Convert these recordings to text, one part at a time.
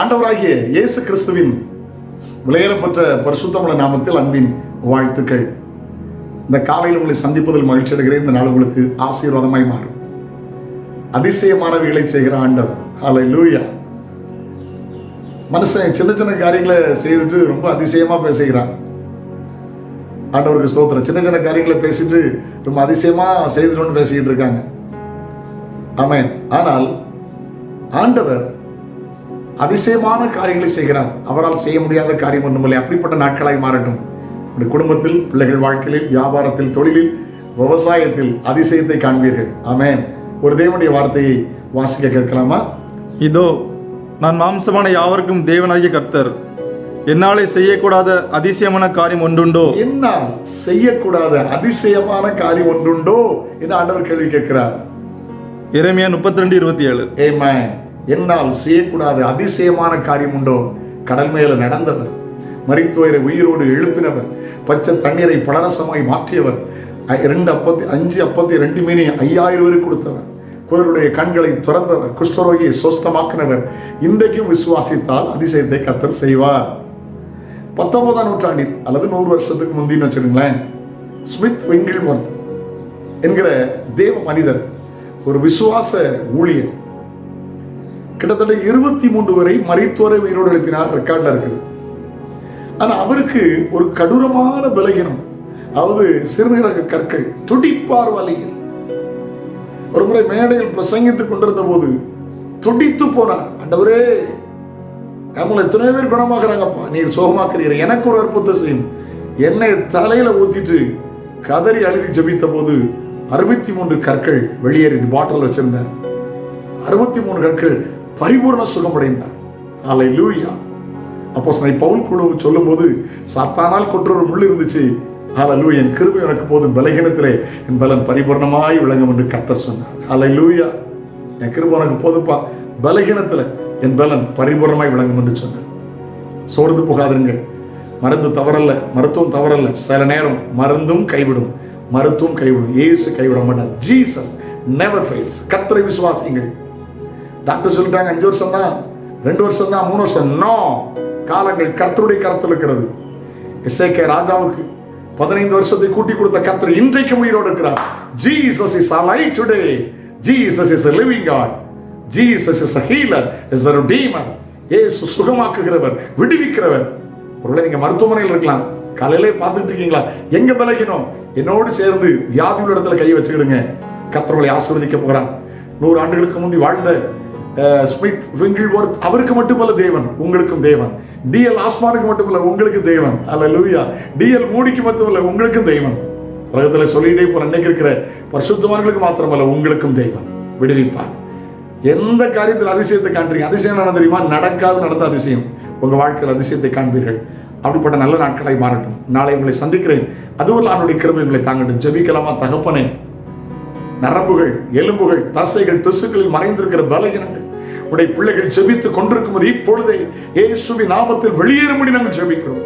ஆண்டவராகிய இயேசு கிறிஸ்துவின் விலையேறப்பட்ட பரிசுத்தமுள்ள நாமத்தில் அன்பின் வாழ்த்துக்கள். இந்த காலையில் உங்களை சந்திப்பதில் மகிழ்ச்சி அடைகிறேன். இந்த நாள் உங்களுக்கு ஆசீர்வாதமாய் மாறும். அதிசயமானவைகளை செய்கிற ஆண்டவர். ஹலை லூயா மனுஷன் சின்ன சின்ன காரியங்களை செய்துட்டு ரொம்ப அதிசயமா பேசுகிறான். ஆண்டவருக்கு ஸ்தோத்திரம். சின்ன சின்ன காரியங்களை பேசிட்டு ரொம்ப அதிசயமா செய்துட்டு பேசிக்கிட்டு இருக்காங்க. ஆமேன் ஆனால் ஆண்டவர் அதிசயமான காரியங்களை செய்கிறார். அவரால் செய்ய முடியாத காரியம் ஒன்றுமில்லை. அப்படிப்பட்ட நாட்களாய் மாறட்டும். உங்களுடைய குடும்பத்தில் பிள்ளைகள் வாழ்க்கையில் வியாபாரத்தில் தொழிலில் விவசாயத்தில் அதிசயத்தை காண்பீர்கள். ஆமென். ஒரு தேவனுடைய வார்த்தையை வாசிக்க கேட்கலாமா? இதோ நான் மாம்சமான யாவருக்கும் தேவனாகிய கர்த்தர் என்னாலே செய்யக்கூடாத அதிசயமான காரியம் ஒன்றுண்டோ? என்ன செய்யக்கூடாத அதிசயமான காரியம் ஒன்றுண்டோ? என்று ஆண்டவர் கேள்வி கேட்கிறார். இறைமையா முப்பத்தி ரெண்டு இருபத்தி ஏழு. ஏமேன் என்னால் செய்யக்கூடாத அதிசயமான காரியம் உண்டோ கடல் மேல நடந்தவர். மரித்தோயரை உயிரோடு எழுப்பினவர். பச்சை தண்ணீரை பலரசமாய் மாற்றியவர். ஐ- ரெண்டு அப்பத்தி அஞ்சு அப்பத்தி ரெண்டு மீனை ஐயாயிரம் பேருக்கு கொடுத்தவர். குரலுடைய கண்களை துறந்தவர். குஷ்டரோகியை சொஸ்தமாக்கினவர். இன்றைக்கும் விசுவாசித்தால் அதிசயத்தை கத்தர் செய்வார். பத்தொன்பதாம் நூற்றாண்டில் அல்லது நூறு வருஷத்துக்கு முந்தின்னு வச்சுருங்களேன் ஸ்மித் விங்கிள்வர்த் என்கிற தேவ மனிதர் ஒரு விசுவாச ஊழியர் கிட்டத்தட்ட இருபத்தி மூன்று வரை மறைத்தோரை உயிரோடு எழுப்பினார் ரெக்கார்டில் இருக்குது. ஆனா அவருக்கு ஒரு கடூரமான பலகீனம் அதாவது சிறுநீரக கற்கள் துடிப்பார் வலையில். ஒரு முறை மேடையில் பிரசங்கித்துக் கொண்டிருந்த போது துடித்து போனார். அண்டவரே நம்மளை எத்தனையோ பேர் குணமாக்குறாங்கப்பா. நீர் சோகமாக்குறீர். எனக்கு ஒரு அற்புதத்தை செய்யும் என்னை தலையில ஊத்திட்டு கதறி அழுதி ஜபித்த போது அறுபத்தி மூன்று கற்கள் வெளியேறி பாட்டில் வச்சிருந்தார். அறுபத்தி மூணு கற்கள் பரிபூர்ண சுகமடைந்தார். ஆலை லூயா அப்போ பவுல் குழு சொல்லும்போது சாத்தானால் சத்தானால் கொற்றொரு முள் இருந்துச்சு. ஹalleluya என் கிருபை எனக்கு போதும். பலகீனத்திலே என் பலன் பரிபூர்ணமாய் விளங்கும் என்று கத்த சொன்னார். ஹலலூயா லூயா என் கிருபை உனக்கு போதுப்பா பலகீனத்தில் என் பலன் பரிபூர்ணமாய் விளங்கும் என்று சொன்னார். சோர்ந்து போகாதீர்கள் மருந்து தவறல்ல. மருத்துவம் தவறல்ல. சில நேரம் மருந்தும் கைவிடும். மருத்துவம் கைவிடும். ஏசு கைவிட மாட்டார். ஜீசஸ் நெவர் ஃபெயில்ஸ் கத்தரை விசுவாசிங்கள் டாக்டர் சொல்லிட்டாங்க அஞ்சு வருஷம் தான். ரெண்டு வருஷம் தான் மூணு வருஷம். நோ காலங்கள் கர்த்தருடைய கருத்தில் இருக்கிறது. இசைக்கே ராஜாவுக்கு பதினைந்து வருஷத்தை கூட்டி கொடுத்த கர்த்தர் இன்றைக்கு உயிரோடு இருக்கிறார். Jesus is alive today Jesus is living God Jesus is healer is a redeemer Yesu சுகமாக்குகிறவர் விடுவிக்கிறவர். ஒருவேளை நீங்க மருத்துவமனையில் இருக்கலாம். காலையிலே பார்த்துட்டு இருக்கீங்களா? எங்க விலகினோம்? என்னோடு சேர்ந்து வியாதியுள்ள இடத்துல கை வச்சுக்கிடுங்க. கத்தர்களை ஆசீர்வதிக்க போகிறான் நூறு ஆண்டுகளுக்கு முந்தி வாழ்ந்த ஸ்மித் விங்கிள்வர்த் அவருக்கு மட்டுமல்ல தேவன் உங்களுக்கும் தேவன். டிஎல் ஆஸ்மானுக்கு மட்டுமல்ல உங்களுக்கு தேவன். அல்ல லூயா டிஎல் மூடிக்கு மட்டுமல்ல உங்களுக்கும் தெய்வன் உலகத்தில் சொல்லிட்டே போற அன்னைக்கு இருக்கிற பரிசுத்தவான்களுக்கு மாத்திரமல்ல உங்களுக்கும் தெய்வன் விடுவிப்பார். எந்த காரியத்தில் அதிசயத்தை காண்றீங்க? அதிசயம் என்ன தெரியுமா? நடக்காது நடந்த அதிசயம். உங்க வாழ்க்கையில் அதிசயத்தை காண்பீர்கள். அப்படிப்பட்ட நல்ல நாட்களை மாறட்டும். நாளை உங்களை சந்திக்கிறேன். அதுவும் அவனுடைய கிருமை உங்களை தாங்கட்டும். ஜெபிக்கலாமா? தகப்பனே. நரம்புகள் எலும்புகள் தசைகள் திசுக்களில் மறைந்திருக்கிற பலகீனங்கள். உடைய பிள்ளைகள் ஜெபித்துக் கொண்டிருக்கும் போது இப்பொழுதே இயேசுவி நாமத்தில் வெளியேறும்படி நாங்கள் ஜெபிக்கிறோம்.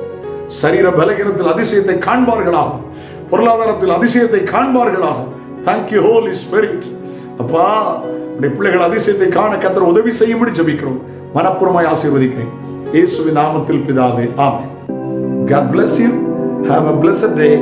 சரீர பலகீனத்தில் அதிசயத்தை காண்பார்களாகும் பொருளாதாரத்தில் அதிசயத்தை காண்பார்களாகும் தேங்க்யூ ஹோலி ஸ்பிரிட் அப்பா உடைய பிள்ளைகள் அதிசயத்தை காண கத்தர் உதவி செய்யும்படி ஜெபிக்கிறோம். மனப்பூர்வமாய் ஆசீர்வதிக்கிறேன். இயேசுவின் நாமத்தில் பிதாவே ஆமே God bless you. Have a blessed day.